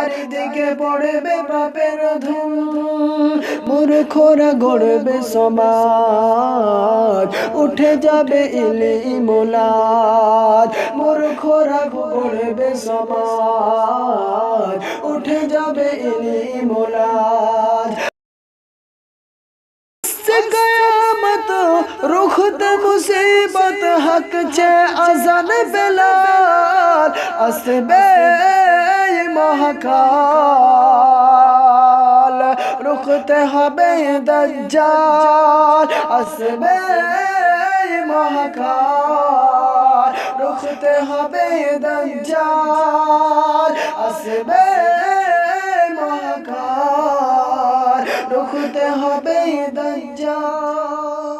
চারিদিকে পড়বে পাপের ধুম, মূর্খরা গড়বে সমাজ। উঠে যাবে ইলি মোলাজ মূর্খরা গড়বে সমাজ। উঠে যাবে ইলি মোলাজ কয়ামত, রুখতে মুসিবত হক চে আজান বেলাল। আসবে কাল। রুখতে হবে দজ্জাল আসবে মহাকাল। রুখতে হবে দজ্জাল আসবে মহাকাল। রুখতে হবে দজ্জাল।